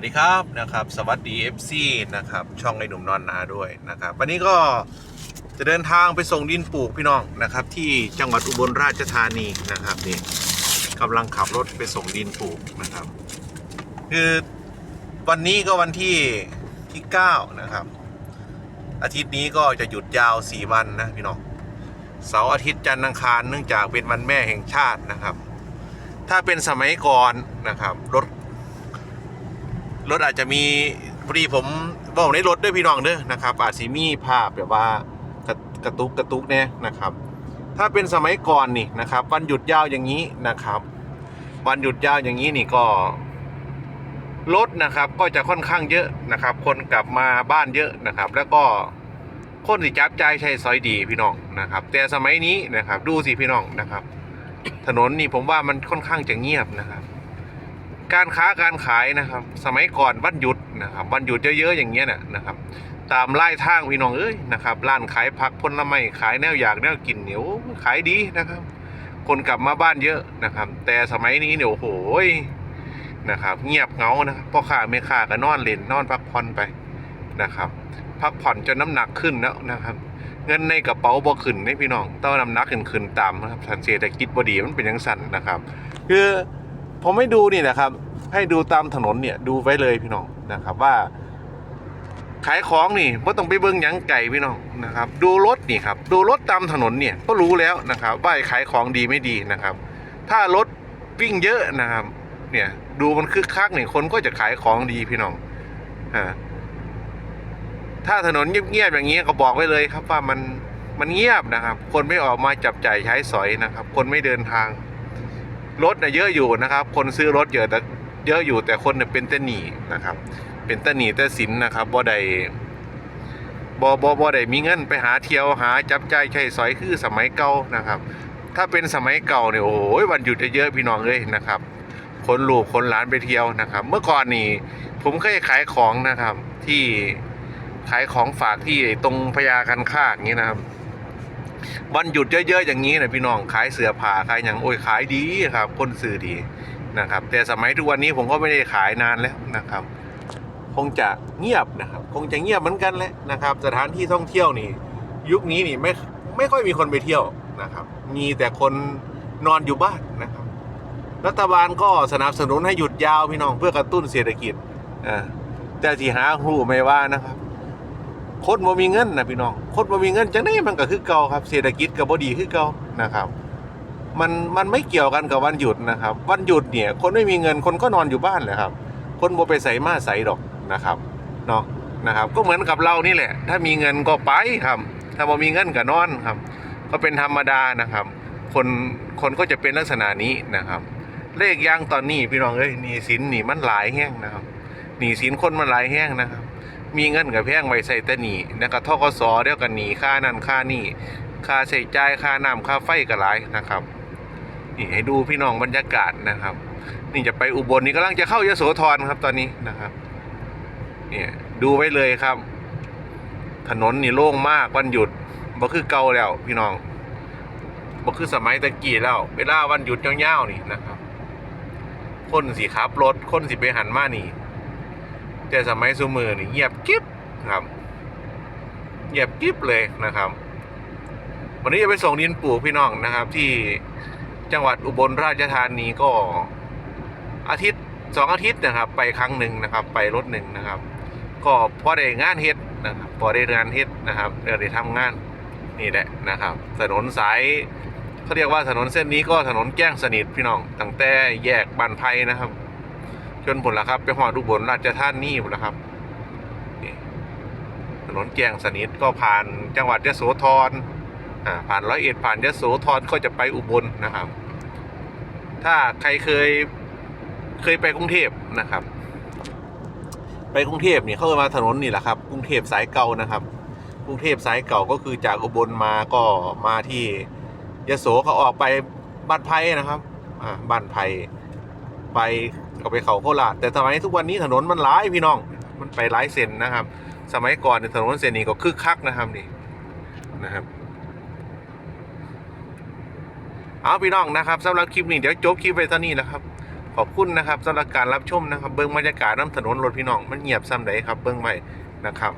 วัสดีครับนะครับ สวัสดี FC นะครับ ช่องไอ้หนุ่มนอนนาด้วยนะครับ วันนี้ก็จะเดินทางไปส่งดินปลูกพี่น้องนะครับ ที่จังหวัดอุบลราชธานีนะครับนี่กำลังขับรถไปส่งดินปลูกนะครับ คือวันนี้ก็วันที่ที่ 9 นะครับ อาทิตย์นี้ก็จะหยุดยาว 4 วันนะพี่น้องเสาร์อาทิตย์จันทร์อังคารเนื่องจากเป็นวันแม่แห่งชาตินะครับ ถ้าเป็นสมัยก่อนนะครับรถ รถอาจจะมีพอดีผมบอกในรถด้วยพี่น้องเด้อนะครับ อาจสิมีภาพแบบว่ากระกระตุกกระตุกเนี่ยนะครับ ถ้าเป็นสมัยก่อนนี่นะครับ วันหยุดยาวอย่างนี้นะครับ วันหยุดยาวอย่างนี้นี่ก็รถนะครับก็จะค่อนข้างเยอะนะครับ คนกลับมาบ้านเยอะนะครับ แล้วก็คนสิจับใจใช้ซอยดีพี่น้องนะครับ แต่สมัยนี้นะครับ ดูสิพี่น้องนะครับ ถนนนี่ผมว่ามันค่อนข้างจะเงียบนะครับ การค้าการขายนะครับ สมัยก่อนวันหยุดนะครับวันหยุดเยอะๆอย่างเงี้ยน่ะนะครับ ตามไล่ทางพี่น้องเอ้ยนะครับร้านขายผักผลไม้ขายแนวอยากแนวกินเหนียวขายดีนะครับ คนกลับมาบ้านเยอะนะครับ แต่สมัยนี้เนี่ยโอ้โหนะครับ เงียบเงานะครับพ่อค้าแม่ค้าก็นอนเล่นนอนพักผ่อนไปนะครับพักผ่อนจนน้ำหนักขึ้นแล้วนะครับ เงินในกระเป๋าบ่ขึ้นให้พี่น้องต้องน้ำหนักขึ้นขึ้นตามนะครับสันเศรษฐกิจบดีมันเป็นอยังสั่นนะครับ คือ ผมไม่ดูนี่นะครับ ให้ดูตามถนนเนี่ยดูไว้เลยพี่น้องนะครับว่า ขายของนี่ไม่ต้องไปเบิ้งยังไก่พี่น้องนะครับ ดูรถนี่ครับ ดูรถตามถนนเนี่ยก็รู้แล้วนะครับว่าขายของดีไม่ดีนะครับ ถ้ารถวิ่งเยอะนะครับ เนี่ยดูมันคึกคักเนี่ยคนก็จะขายของดีพี่น้องอ่าถ้าถนนเงียบๆอย่างนี้ก็บอกไว้เลยครับว่ามันมันเงียบนะครับ คนไม่ออกมาจับใจ่ายใช้สอยนะครับ คนไม่เดินทาง รถน่ะเยอะอยู่นะครับ คนซื้อรถเยอะแต่เยอะอยู่แต่คนเนี่ยเป็นแต่หนีนะครับ เป็นแต่หนีแต่สินนะครับบ่ได้บ่บ่บ่ได้มีเงินไปหาเที่ยวหาจับใจใช้สอยคือสมัยเก่านะครับ ถ้าเป็นสมัยเก่าเนี่ยโอ้โหวันหยุดจะเยอะพี่น้องเลยนะครับคนลูกคนหลานไปเที่ยวนะครับ เมื่อก่อนนี่ผมเคยขายของนะครับ ที่ขายของฝากที่ตรงพญาคันคากอย่างนี้นะครับ วันหยุดเยอะๆอย่างนี้นะพี่น้องขายเสื้อผ้าขายอย่างโอ้ยขายดีครับคนซื้อดีนะครับ แต่สมัยทุกวันนี้ผมก็ไม่ได้ขายนานแล้วนะครับ คงจะเงียบนะครับ คงจะเงียบเหมือนกันแหละนะครับ สถานที่ท่องเที่ยวนี่ ยุคนี้นี่ไม่ไม่ค่อยมีคนไปเที่ยวนะครับ มีแต่คนนอนอยู่บ้านนะครับ รัฐบาลก็สนับสนุนให้หยุดยาวพี่น้องเพื่อกระตุ้นเศรษฐกิจอ่าแต่ที่หาหูไม่ว่านะครับ คนบ่มีเงินนะพี่น้อง คนบ่มีเงินจังไดมันก็คือเก่าครับ เศรษฐกิจก็บ่ดีคือเก่านะครับ มันมันไม่เกี่ยวกันกับวันหยุดนะครับ วันหยุดเนี่ย คนไม่มีเงินคนก็นอนอยู่บ้านแหละครับ คนบ่ไปใส่มาใส่ดอกนะครับเนาะนะครับ ก็เหมือนกับเรานี่แหละ ถ้ามีเงินก็ไปครับ ถ้าบ่มีเงินก็นอนครับ ก็เป็นธรรมดานะครับ คนคนก็จะเป็นลักษณะนี้นะครับ เลขย่างตอนนี้พี่น้องเอ้ยหนี้สินหนี้มันหลายแห้งนะครับหนี้สินคนมันหลายแห้งนะครับ มีเงินกับแพงไว้ใส่แต่หนีนะครับทกสเดียวกันหนีค่านั่นค่านี่ค่าใช้จ่ายค่าน้ำค่าไฟก็หลายนะครับนี่ให้ดูพี่น้องบรรยากาศนะครับ นี่จะไปอุบลนี่กำลังจะเข้ายโสธรครับตอนนี้นะครับเนี่ยดูไว้เลยครับ ถนนนี่โล่งมากวันหยุดบ่คือเก่าแล้วพี่น้องบ่คือสมัยตะกี้แล้วเวลาวันหยุดยาวๆนี่นะครับ คนสิขับรถคนสิไปหันมานี่ แต่สมัยซูมือนี่เงียบกิ๊บครับ เงียบกิ๊บเลยนะครับ วันนี้จะไปส่งดินปลูกพี่น้องนะครับ ที่จังหวัดอุบลราชธานีก็อาทิตย์สองอาทิตย์นะครับ ไปครั้งหนึ่งนะครับ ไปรถหนึ่งนะครับ ก็พอได้งานเฮ็ดนะครับพอได้งานเฮ็ดนะครับเดี๋ยวได้ทำงานนี่แหละนะครับ ถนนสายเขาเรียกว่าถนนเส้นนี้ก็ถนนแจ้งสนิทพี่น้องตั้งแต่แยกบานไพนะครับ จนผลละครับ ไปหอดอุบลราชธานีผลละครับถนนแจ้งสนิทก็ผ่านจังหวัดยโสธรผ่านร้อยเอ็ดผ่านยโสธรก็จะไปอุบลนะครับ ถ้าใครเคยเคยไปกรุงเทพนะครับ ไปกรุงเทพเนี่ยเข้ามาถนนนี่แหละครับกรุงเทพสายเก่านะครับ กรุงเทพสายเก่าก็คือจากอุบลมาก็มาที่ยโสเขาออกไปบ้านไผ่นะครับอ่าบ้านไผ่ ไปก็ไปเขาโคราชแต่สมัยทุกวันนี้ถนนมันหลายพี่น้อง มันไปหลายเส้นนะครับ สมัยก่อนเนี่ยถนนเส้นนี้ก็คึกคักนะครับนี่นะครับเอาพี่น้องนะครับสำหรับคลิปนี้เดี๋ยวจบคลิปไปเท่านี้นะครับขขอบคุณนะครับสำหรับการรับชมนะครับ เบิ้งบรรยากาศน้ำถนนรถพี่น้องมันเงียบซ้ำใดครับ เบิ้งไว้นะครับ